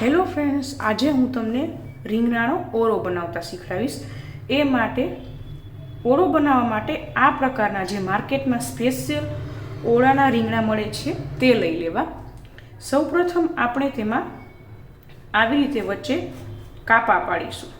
Hello friends, આજે હું તમને રીંગણાનો ઓળો બનાવતા શીખડાવીશ. એ માટે ઓરો બનાવવા માટે આ પ્રકારના જે માર્કેટમાં સ્પેશિયલ ઓળાના રીંગણા મળે છે, તે લઈ લેવા. સૌપ્રથમ આપણે તેમાં આવી રીતે વચ્ચે કાપા પાડીશું.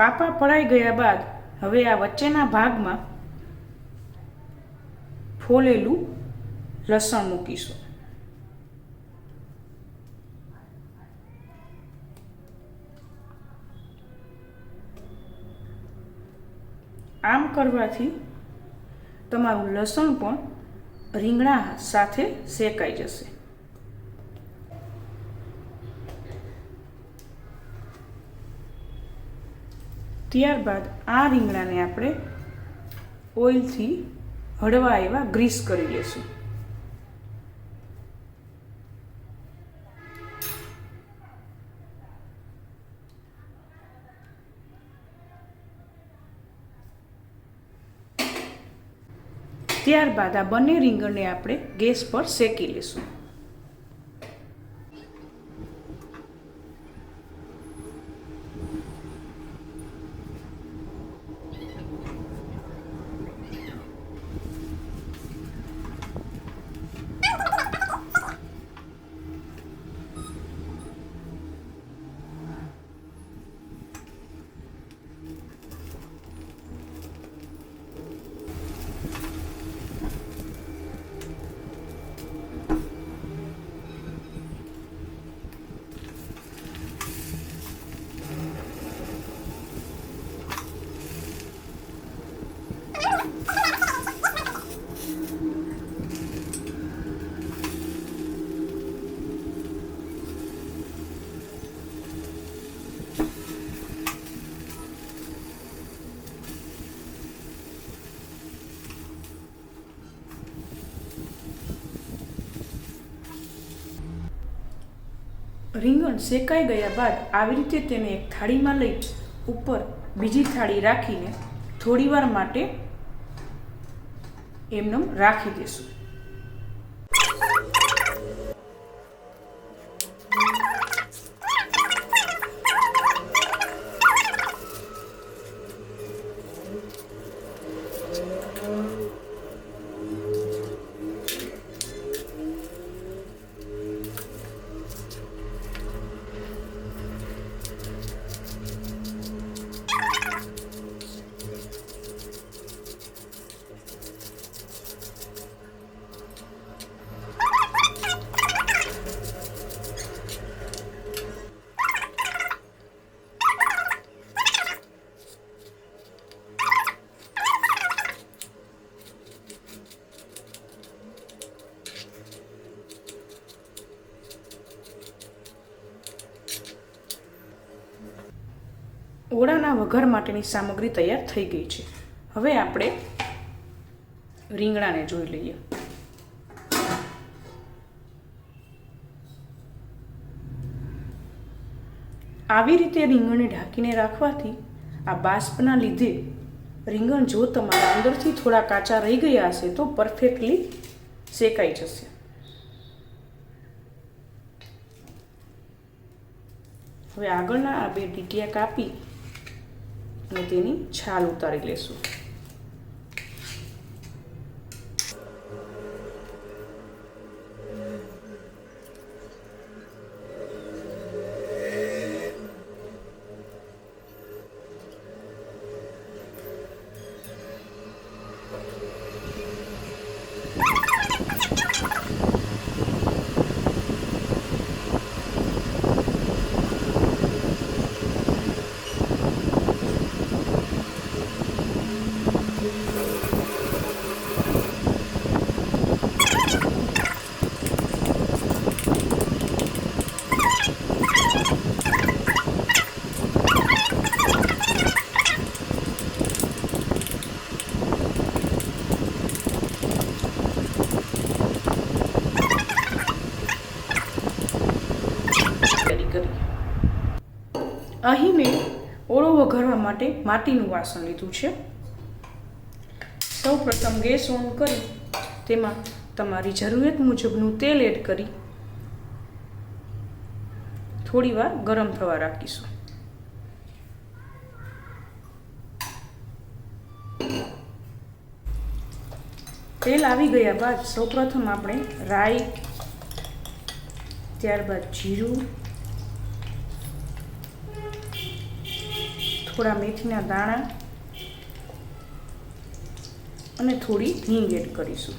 કાપા પડાઈ ગયા બાદ હવે આ વચ્ચેના ભાગમાં ફોલેલું લસણ મૂકીશું. આમ કરવાથી તમારું લસણ પણ રીંગણા સાથે શેકાઈ જશે. ત્યારબાદ આ રીંગણાને આપણે ઓઇલથી હળવા એવા ગ્રીસ કરી લેશું. ત્યારબાદ આ બંને રીંગણને આપણે ગેસ પર શેકી લેશું. રીંગણ શેકાઈ ગયા બાદ આવી રીતે તેને એક થાળીમાં લઈ ઉપર બીજી થાળી રાખીને થોડીવાર માટે એમનેમ રાખી દેશું. ઓળાના વઘાર માટેની સામગ્રી તૈયાર થઈ ગઈ છે. હવે આપણે રીંગણાને જોઈ લઈએ. આવી રીતે રીંગણને ઢાંકીને રાખવાથી આ બાષ્પના લીધે રીંગણ જો તમારા અંદરથી થોડા કાચા રહી ગયા હશે તો પરફેક્ટલી શેકાઈ જશે. હવે આગળના આ બે ટીટિયા કાપી અને તેની છાલ ઉતારી લેશું. અહીં મેં ઓળો વઘારવા માટે માટીનું વાસણ લીધું છે. સૌ પ્રથમ ગેસ ઓન કરી, તેમાં તમારી જરૂરિયાત મુજબનું તેલ એડ કરી થોડી વાર ગરમ થવા રાખીશું. તેલ આવી ગયા બાદ સૌપ્રથમ આપણે રાઈ, ત્યારબાદ જીરું થોડા મેથીના દાણા અને થોડી હિંગ એડ કરીશું.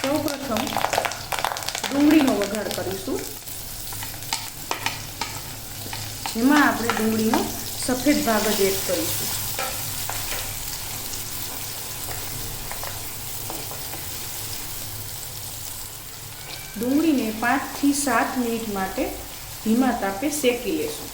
સૌપ્રથમ ડુંગળીનો વઘાર કરીશું. જેમાં આપણે ડુંગળીનો સફેદ ભાગ જ એડ કરીશું ડુંગળીને પાંચથી સાત મિનિટ માટે ધીમા તાપે શેકી લેશું.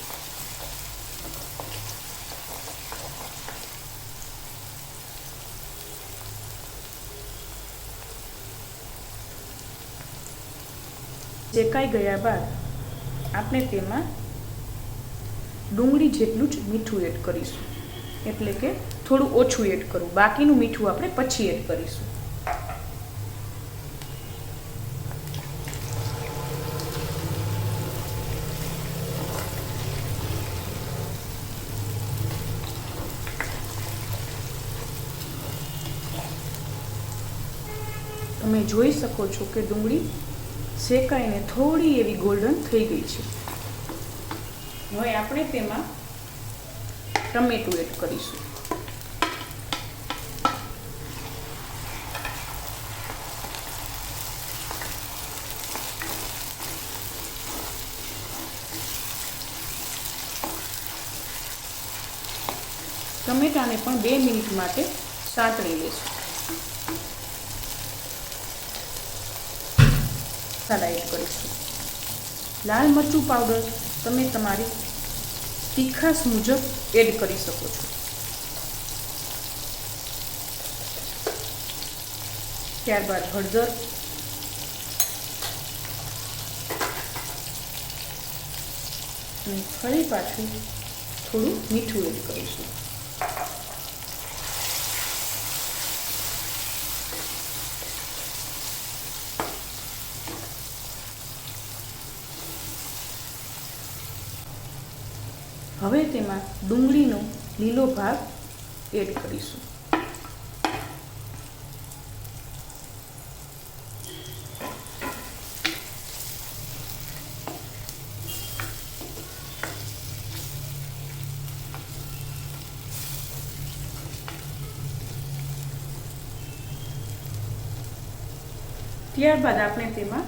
શેકાઈ ગયા બાદ આપણે તેમાં ડુંગળી જેટલું જ મીઠું એડ કરીશું. એટલે કે થોડું ઓછું એડ કરવું. બાકીનું મીઠું આપણે પછી એડ કરીશું. તમે જોઈ શકો છો કે ડુંગળી શેકાઈને થોડી એવી ગોલ્ડન થઈ ગઈ છે. હવે આપણે તેમાં ટમેટું એડ કરીશું. ટમેટાને પણ બે મિનિટ માટે સાતળી લઈશું મસાલા એડ કરીશું. લાલ મરચું પાવડર તમે તમારી તીખાસ મુજબ એડ કરી શકો છો. ત્યારબાદ હળદર. અને ફરી પાછું થોડું મીઠું એડ કરીશું હવે તેમાં ડુંગળીનો લીલો ભાગ એડ કરીશું. ત્યારબાદ આપણે તેમાં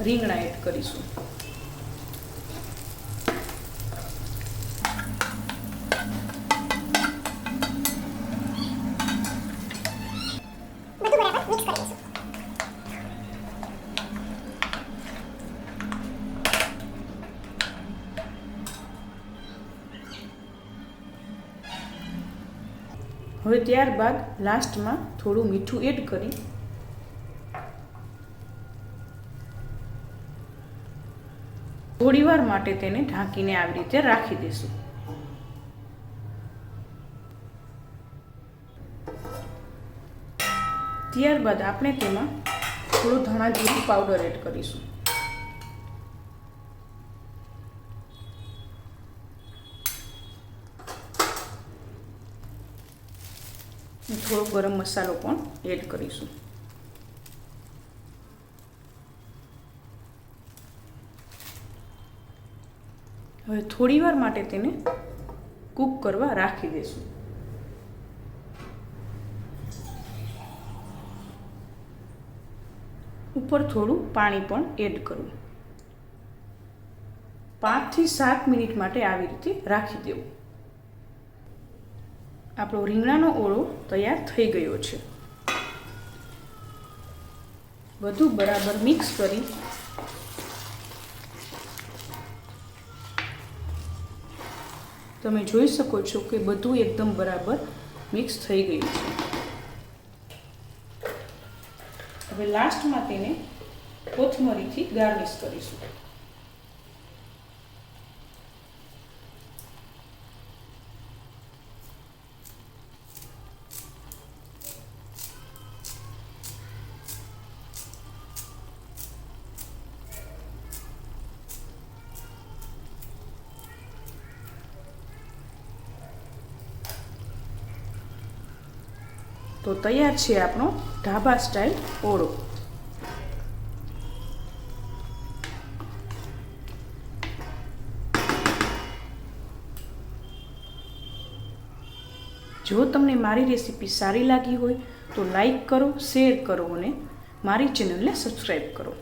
રીંગણા એડ કરીશું. હવે ત્યારબાદ લાસ્ટમાં થોડું મીઠું એડ કરી થોડીવાર માટે તેને ઢાંકીને આવી રીતે રાખી દઈશું ત્યારબાદ આપણે તેમાં થોડું ધાણા જીરું પાવડર એડ કરીશું. થોડો ગરમ મસાલો પણ એડ કરીશું. હવે થોડીવાર માટે તેને કૂક કરવા રાખી દઈશું. ઉપર થોડું પાણી પણ એડ કરવું. પાંચથી સાત મિનિટ માટે આવી રીતે રાખી દેવું. આપણો રીંગણાનો ઓળો તૈયાર થઈ ગયો છે. બધું બરાબર મિક્સ કરી તમે જોઈ શકો છો કે બધું એકદમ બરાબર મિક્સ થઈ ગયું છે. હવે લાસ્ટમાં તેને કોથમરીથી ગાર્નિશ કરીશું. તો તૈયાર છે આપણો ઢાબા સ્ટાઇલ ઓળો. જો તમને મારી રેસીપી સારી લાગી હોય તો લાઈક કરો શેર કરો અને મારી ચેનલને સબસ્ક્રાઈબ કરો.